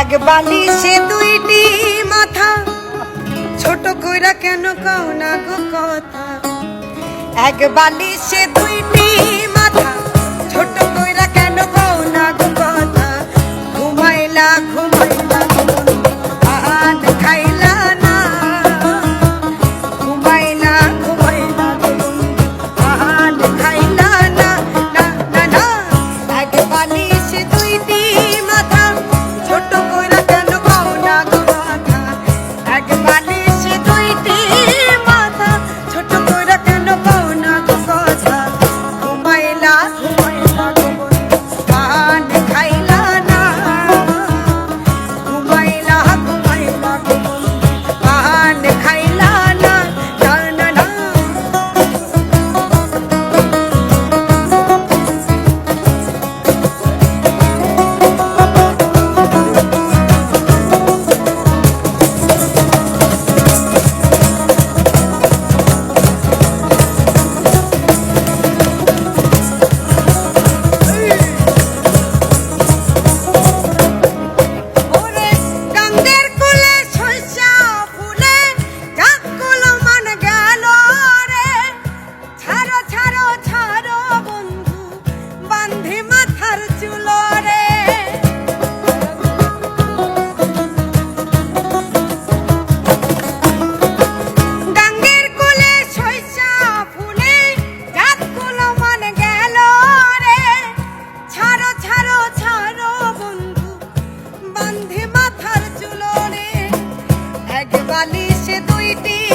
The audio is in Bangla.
এক বালি সে দুইটি মাথা। ছোট কইরা কেন কও না গো কথা? এক বালি সে দুইটি মাথা। ছোট কইরা কেন কও না গো কথা? ঘুমাইলা ঘুমাইলা। এক বালিশে দুইটি